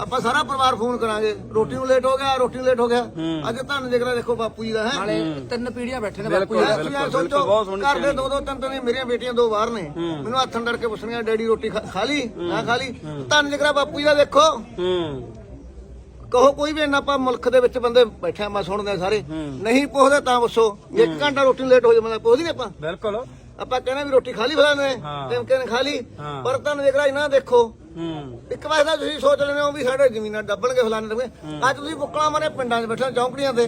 ਆਪਾਂ ਸਾਰਾ ਪਰਿਵਾਰ ਫੋਨ ਕਰਾਂਗੇ। ਰੋਟੀ ਨੂੰ ਲੇਟ ਹੋ ਗਿਆ ਰੋਟੀ ਨੂੰ ਲੇਟ ਹੋ ਗਿਆ। ਅੱਜ ਤੁਹਾਨੂੰ ਜਿਗਰਾ ਦੇਖੋ ਬਾਪੂ ਜੀ ਦਾ ਹੈ। ਨਾਲੇ ਤਿੰਨ ਪੀੜ੍ਹੀਆਂ ਬੈਠੇ ਨੇ ਬਾਪੂ ਬਿਲਕੁਲ, ਜੀ ਸੋਚੋ ਘਰ ਦੇ ਦੋ ਦੋ ਤਿੰਨ ਤਿੰਨ ਮੇਰੀਆਂ ਬੇਟੀਆਂ ਦੋ ਬਾਹਰ ਨੇ। ਮੈਨੂੰ ਹੱਥਾਂ ਡੜ ਕੇ ਪੁੱਛਣੀਆਂ ਡੈਡੀ ਰੋਟੀ ਖਾ ਖਾ ਲਈ ਨਾ ਖਾ ਲਈ? ਤੁਹਾਨੂੰ ਜਿਗਰਾ ਬਾਪੂ ਜੀ ਦਾ ਦੇਖੋ। ਹੂੰ। ਕਹੋ ਕੋਈ ਵੀ ਇੰਨਾ ਆਪਾਂ ਮੁਲਕ ਦੇ ਵਿੱਚ ਬੰਦੇ ਬੈਠੇ ਆ ਮੈਂ ਸੁਣਦੇ ਸਾਰੇ। ਨਹੀਂ ਪੁੱਛਦੇ ਤਾਂ ਪੁੱਛੋ। ਇੱਕ ਘੰਟਾ ਰੋਟੀ ਲੇਟ ਹੋ ਜਾਵੇ ਪੁੱਛਦੀ ਨਹੀਂ ਆਪਾਂ। ਬਿਲਕੁਲ। ਆਪਾਂ ਕਹਿੰਦੇ ਵੀ ਰੋਟੀ ਖਾ ਲਈ ਫਲਾਣੇ ਨੇ ਹਾਂ। ਤੇ ਕਹਿੰਦੇ ਖਾ ਲਈ। ਪਰ ਤੁਹਾਨੂੰ ਜਿਗਰਾ ਇਹਨਾਂ ਦੇਖੋ। ਹੂੰ। ਇੱਕ ਵਾਰ ਤਾਂ ਤੁਸੀਂ ਸੋਚ ਲੈਂਦੇ ਹੋ ਵੀ ਸਾਡੇ ਜ਼ਮੀਨਾਂ ਡੱਬਣਗੇ ਫਲਾਣੇ ਦੇ ਅੱਜ ਤੁਸੀਂ ਬੁੱਕਲਾਂ ਮਾਰੇ ਪਿੰਡਾਂ 'ਚ ਬੈਠੇ ਚੌਂਕੜੀਆਂ ਤੇ।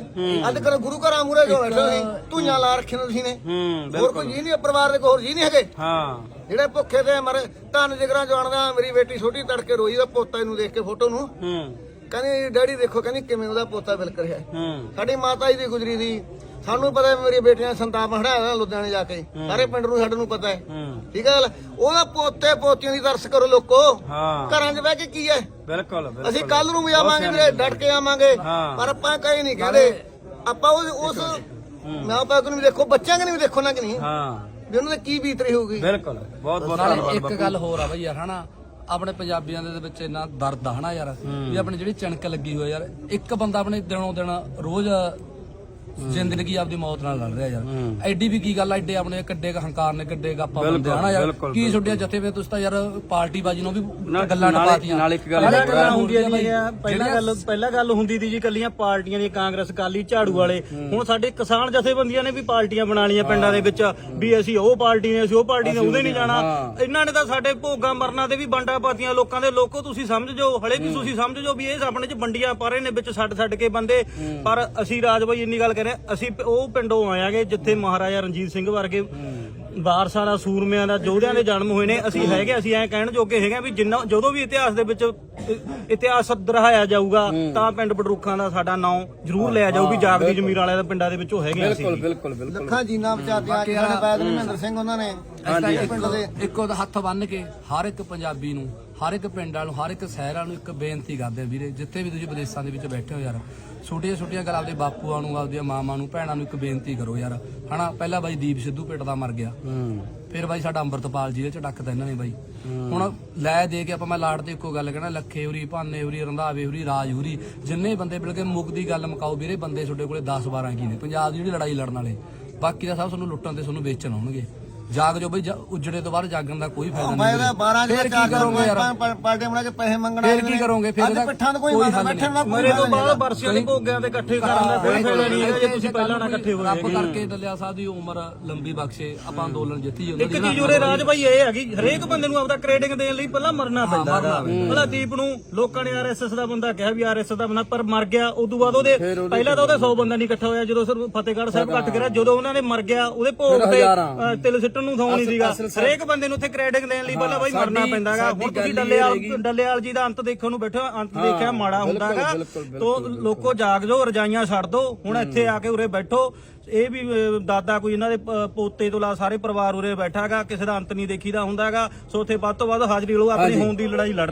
ਅੱਜ ਕਰ ਗੁਰੂ ਘਰਾਂ ਮੂਰੇ ਜੋ ਬੈਠੇ ਸੀ ਧੂਆਂ ਲਾ ਰੱਖੀਆਂ ਤੁਸੀਂ ਨੇ। ਹੂੰ ਹੋਰ ਕੋਈ ਜੀ ਨਹੀਂ ਪਰਿਵਾਰ ਦੇ ਕੋਈ ਹੋਰ ਜੀ ਨਹੀਂ ਹੈਗੇ। ਹਾਂ। ਜਿਹੜੇ ਭੁੱਖੇ ਤੇ ਮਰੇ ਧੰਨ ਜਿਗਰਾਂ ਜਾਣਦਾ ਮੇਰੀ ਬੇਟੀ ਛੋਟੀ ਤੜਕੇ ਰੋਈ ਦਾ ਪੋਤਾ ਇਹਨੂੰ ਦੇਖ ਕੇ ਫੋਟੋ ਨੂੰ। ਹੂੰ। ਕਹਿੰਦੀ ਡੈਡੀ ਦੇਖੋ ਕਹਿੰਦੀ ਕਿਵੇਂ ਉਹਦਾ ਪੋਤਾ ਬਿਲਕ ਰਿਹਾ ਹੈ। ਹੂੰ। ਸਾਡੀ ਮਾਤਾ ਜੀ ਦੀ ਗੁਜਰੀ ਦੀ ਸਾਨੂੰ ਪਤਾ ਹੈ ਮੇਰੀ ਬੇਟੀਆਂ ਸੰਤਾਪ ਹੜਾਇਆ ਲੁਧਿਆਣੇ ਜਾ ਕੇ। ਸਾਰੇ ਪਿੰਡ ਨੂੰ ਸਾਡੇ ਨੂੰ ਪਤਾ ਹੈ। ਹੂੰ। ਠੀਕ ਹੈ ਗੱਲ? ਉਹਦਾ ਪੋਤੇ ਪੋਤੀਆਂ ਦੀ ਤਰਸ ਕਰੋ ਲੋਕੋ। ਹਾਂ। ਘਰਾਂ 'ਚ ਬਹਿ ਕੇ ਕੀ ਹੈ? ਬਿਲਕੁਲ ਬਿਲਕੁਲ। ਅਸੀਂ ਕੱਲ ਨੂੰ ਵੀ ਆਵਾਂਗੇ ਵੀਰੇ ਡਟ ਕੇ ਆਵਾਂਗੇ। ਹਾਂ। ਪਰ ਆਪਾਂ ਕਹੀ ਨਹੀਂ ਕਹਿੰਦੇ। ਆਪਾਂ ਉਸ ਉਸ ਨਾ ਪਾਕ ਨੂੰ ਵੀ ਦੇਖੋ ਬੱਚਿਆਂ ਨਹੀਂ ਵੀ ਦੇਖੋ ਨਾ ਕਿ ਨਹੀਂ। ਹਾਂ। ਵੀ ਉਹਨਾਂ ਦੀ ਕੀ ਬੀਤ ਰਹੀ ਹੋਊਗੀ। ਬਿਲਕੁਲ। ਬਹੁਤ ਬਹੁਤ ਨਾਲੇ ਧੰਨਵਾਦ ਇੱਕ ਬਾਪੂ। ਗੱਲ ਹੋਰ ਆ ਬਈ ਯਾਰ ਹਨਾ? ਆਪਣੇ ਪੰਜਾਬੀਆਂ ਦੇ ਵਿੱਚ ਇੰਨਾ ਦਰਦ ਆ ਹਨਾ ਯਾਰ? ਵੀ ਆਪਣੀ ਜਿਹੜੀ ਚਣਕ ਲੱਗੀ ਹੋਈ ਯਾਰ ਇੱਕ ਬੰਦਾ ਆਪਣੇ ਦਿਨੋਂ ਦਿਨ ਰੋਜ਼ ਜ਼ਿੰਦਗੀ ਆਪਦੀ ਮੌਤ ਨਾਲ ਲੜ ਰਿਹਾ ਯਾਰ। ਐਡੀ ਵੀ ਕੀ ਗੱਲ ਆ, ਐਡੇ ਆਪਣੇ ਕਿੱਡੇ ਕੁ ਹੰਕਾਰ ਨੇ ਕਿੱਡੇ ਕੁ ਆਪਾਂ ਬੰਦੇ ਹਨਾ ਯਾਰ। ਕੀ ਛੁੱਟਿਆ ਜਥੇ ਵੇ ਤੁਸੀਂ ਤਾਂ ਯਾਰ ਪਾਰਟੀ ਬਾਜੀ ਨੂੰ ਵੀ ਨਾ- ਗੱਲਾਂ ਨਾਲੇ- ਟਪਾਤੀਆਂ। ਨਾਲੇ ਇੱਕ ਗੱਲ ਜੀ ਬਈ, ਪਹਿਲਾਂ ਗੱਲ ਪਹਿਲਾਂ ਗੱਲ ਹੁੰਦੀ ਸੀ ਜੀ ਕੱਲੀਆਂ ਪਾਰਟੀਆਂ ਦੀ ਕਾਂਗਰਸ ਕਾਲੀ ਝਾੜੂ ਵਾਲੇ। ਹੁਣ ਸਾਡੇ ਕਿਸਾਨ ਜਥੇਬੰਦੀਆਂ ਨੇ ਵੀ ਪਾਰਟੀਆਂ ਬਣਾ ਲਈਆਂ ਪਿੰਡਾਂ ਦੇ ਵਿੱਚ। ਵੀ ਅਸੀਂ ਉਹ ਪਾਰਟੀ ਨੇ ਅਸੀਂ ਉਹ ਪਾਰਟੀ ਨੇ ਉਹਦੇ ਨਹੀਂ ਜਾਣਾ। ਇਹਨਾਂ ਨੇ ਤਾਂ ਸਾਡੇ ਭੋਗਾਂ ਮਰਨਾ ਤੇ ਵੀ ਵੰਡਾ ਪਾਤੀਆਂ ਲੋਕਾਂ ਦੇ। ਲੋਕੋ ਤੁਸੀਂ ਸਮਝ ਜਾਓ ਹਲੇ ਵੀ ਤੁਸੀਂ ਸਮਝ ਜਾਓ ਵੀ ਇਹ ਆਪਣੇ ਚ ਵੰਡੀਆਂ ਪਾ ਰਹੇ ਨੇ ਵਿੱਚ ਛੱਡ ਛੱਡ ਕੇ ਬੰਦੇ। ਪਰ ਅਸੀਂ ਰਾਜ ਬਾਈ ਇੰਨੀ ਗੱਲ ਕਰੇ ਅਸੀਂ ਪ- ਉਹ ਪਿੰਡੋਂ ਆਇਆਗੇ ਜਿੱਥੇ ਮਹਾਰਾਜਾ ਰਣਜੀਤ ਸਿੰਘ ਵਰਗੇ ਵਾਰਸਾਂ ਦਾ ਸੂਰਮਿਆਂ ਦਾ ਯੋਧਿਆਂ ਦੇ ਜਨਮ ਹੋਏ ਨੇ। ਅਸੀਂ ਹੈਗੇ ਅਸੀਂ ਐ ਕਹਿਣ ਜੋਗੇ ਹੈਗੇ ਵੀ ਜਿੰਨਾ ਜਦੋਂ ਵੀ ਇਤਿਹਾਸ ਦੇ ਵਿੱਚ ਇਤਿਹਾਸ ਦਰਹਾਇਆ ਜਾਊਗਾ ਤਾਂ ਪਿੰਡ ਬਡਰੂਖਾਂ ਦਾ ਸਾਡਾ ਨਾਂ ਜ਼ਰੂਰ ਲਿਆ ਜਾਊ ਵੀ ਜਾਗਦੀ ਜ਼ਮੀਰ ਵਾਲਿਆਂ ਦੇ ਪਿੰਡਾਂ ਦੇ ਵਿੱਚੋਂ ਹੈਗੇ ਅਸੀਂ। ਬਿਲਕੁਲ ਬਿਲਕੁਲ ਬਿਲਕੁਲ। ਲੱਖਾਂ ਜੀਨਾ ਬਚਾਤੀਆਂ ਅੱਜ ਸਾਡੇ ਬੈਦ ਮਹਿੰਦਰ ਸਿੰਘ ਉਹਨਾਂ ਨੇ। ਇੱਕੋ ਦਾ ਹੱਥ ਬੰਨ ਕੇ ਹਰ ਇੱਕ ਪੰਜਾਬੀ ਨੂੰ ਹਰ ਇੱਕ ਪਿੰਡ ਵਾਲ ਨੂੰ ਹਰ ਇੱਕ ਸ਼ਹਿਰ ਵਾਲ ਨੂੰ ਇੱਕ ਬੇਨਤੀ ਕਰਦੇ ਆ ਵੀਰੇ ਜਿੱਥੇ ਵੀ ਤੁਸੀਂ ਵਿਦੇਸ਼ਾਂ ਦੇ ਵਿੱਚ ਬੈਠੇ ਹੋ ਯਾਰ ਛੋਟੀਆਂ ਛੋਟੀਆਂ ਗੱਲ ਆਪਦੇ ਬਾਪੂਆਂ ਨੂੰ ਆਪਦੀਆਂ ਮਾਵਾਂ ਨੂੰ ਭੈਣਾਂ ਨੂੰ ਇੱਕ ਬੇਨਤੀ ਕਰੋ ਯਾਰ ਹਨਾ? ਪਹਿਲਾਂ ਬਾਈ ਦੀਪ ਸਿੱਧੂ ਪਿੰਡ ਦਾ ਮਰ ਗਿਆ। ਹੂੰ। ਫਿਰ ਬਾਈ ਸਾਡਾ ਅੰਮ੍ਰਿਤਪਾਲ ਜੀ ਦੇ ਚ ਡੱਕਦਾ ਇਹਨਾਂ ਨੇ ਬਾਈ। ਹੁਣ ਲੈ ਦੇ ਕੇ ਆਪਾਂ ਮੈਂ ਲਾੜ ਤੇ ਇੱਕੋ ਗੱਲ ਕਹਿਣਾ ਲੱਖੇ ਉਰੀ ਭਾਨੇ ਉਰੀ ਰੰਧਾਵੇ ਉਰੀ ਰਾਜ ਉਰੀ ਜਿੰਨੇ ਬੰਦੇ ਮਿਲ ਕੇ ਮੁੱਕ ਦੀ ਗੱਲ ਮੁਕਾਓ ਵੀਰੇ ਬੰਦੇ ਤੁਹਾਡੇ ਕੋਲੇ 10 12 ਕੀ ਨੇ ਪੰਜਾਬ ਦੀ ਜਿਹੜੀ ਲੜਾਈ ਲੜਨ ਵਾਲੇ ਬਾਕੀ ਦਾ ਸਭ ਤੁਹਾਨੂੰ ਲੁੱਟਣ ਤੇ ਤੁਹਾਨੂੰ ਵੇਚਣ ਆਉਣਗੇ। ਜਾਗ ਜੋ ਬਈ ਜਾ- ਉਜੜੇ ਤੋਂ ਬਾਅਦ ਜਾਗਣ ਦਾ ਕੋਈ ਫਾਇਦਾ ਮੈਂ ਨਹੀਂ ਤਾਂ 12 ਫਿਰ ਜਿਹੜੇ ਕੀ ਚਾਰ ਕਰੋਗੇ ਯਾਰ? ਪਾਰਟੀ ਬਣਾ ਕੇ ਪੈਸੇ ਮੰਗਣਾ ਫਿਰ ਕੀ ਕਰੋਗੇ? ਫਿਰ ਅੱਜ ਇਹਦਾ ਪਿੱਠਾਂ ਤੋਂ ਕੋਈ ਕੋਈ ਹੱਲ ਬੈਠਣ ਦਾ ਕੋਈ ਮਰੇ ਤੋਂ ਬਾਅਦ ਬਰਸੀਆਂ ਦੇ ਭੋਗਿਆਂ ਤੇ ਇਕੱਠੇ ਕਰਨ ਦਾ ਕੋਈ ਫਾਇਦਾ ਨਹੀਂ ਹੈਗਾ ਜੇ ਤੁਸੀਂ ਪਹਿਲਾਂ ਨਾ ਇਕੱਠੇ ਹੋਏ ਰੱਬ ਕਰਕੇ ਡੱਲਿਆ ਸਾਹਿਬ ਦੀ ਉਮਰ ਲੰਬੀ ਬਖਸ਼ੇ ਆਪਾਂ ਅੰਦੋਲਨ ਜਿੱਤੀ ਉਹਨਾਂ ਇੱਕ ਚੀਜ਼ ਉਰੇ ਰਾਜ ਭਾਈ ਇਹ ਹੈਗੀ ਹਰੇਕ ਬੰਦੇ ਨੂੰ ਆਪਦਾ ਕ੍ਰੈਡਿਟ ਦੇਣ ਲਈ ਪਹਿਲਾਂ ਮਰਨਾ ਪੈਂਦਾ ਹੈਗਾ। ਭਲਾ ਦੀਪ ਨੂੰ ਲੋਕਾਂ ਨੇ ਆਰਐਸਐਸ ਦਾ ਬੰਦਾ ਕਿਹਾ ਵੀ ਆਰਐਸਐਸ ਦਾ ਬੰਦਾ ਪਰ ਮਰ ਗਿਆ ਉਦੋਂ ਬਾਅਦ ਉਹਦੇ ਪਹਿਲਾਂ ਤਾਂ ਉਹਦੇ 100 ਬੰਦਾ ਨਹੀਂ ਇਕੱਠਾ ਹੋਇਆ ਜਦੋਂ ਸਿਰ ਫਤਿਹਗੜ੍ਹ ਸਾਹਿਬ ਕੱਟ ਕਰਿਆ ਜਦੋਂ ਉਹਨਾਂ ਨੇ ਮਰ ਗਿਆ ਉਹਦੇ ਭੋਗ ਤੇ ਅ, ਤਿਲ ਸਿੱਟਣ ਨੂੰ ਥਾਂ ਨਹੀਂ ਸੀਗਾ। ਹਰੇਕ ਬੰਦੇ ਨੂੰ ਉੱਥੇ ਕ੍ਰੈਡਿਟ ਦੇਣ ਲਈ ਪਹਿਲਾਂ ਭਾਈ ਮਰਨਾ ਪੈਂਦਾਗਾ। ਹੁਣ ਤੁਸੀਂ ਡੱਲੇਵਾਲ ਡੱਲੇਵਾਲ ਜੀ ਦਾ ਅੰਤ ਦੇਖਣ ਨੂੰ ਬੈਠੇ ਅੰਤ ਦੇਖਿਆ ਮਾੜਾ ਹੁੰਦਾਗਾ। ਤੋ ਲੋਕੋ ਜਾਗ ਜਾਓ ਰਜਾਈਆਂ ਛੱਡ ਦਿਓ ਹੁਣ ਇੱਥੇ ਆ ਕੇ ਉਰੇ ਬੈਠੋ। ਇਹ ਵੀ ਦਾਦਾ ਕੋਈ ਇਹਨਾਂ ਦੇ ਪੋਤੇ ਤੋਂ ਲਾ ਸਾਰੇ ਪਰਿਵਾਰ ਉਰੇ ਬੈਠਾਗਾ। ਕਿਸੇ ਦਾ ਅੰਤ ਨਹੀਂ ਦੇਖੀਦਾ ਹੁੰਦਾਗਾ। ਸੋ ਉੱਥੇ ਵੱਧ ਤੋਂ ਵੱਧ ਹਾਜ਼ਰੀ ਲਓ ਆਪਣੀ ਹੋਣ ਦੀ ਲੜਾਈ ਲੜ ਰਹੇ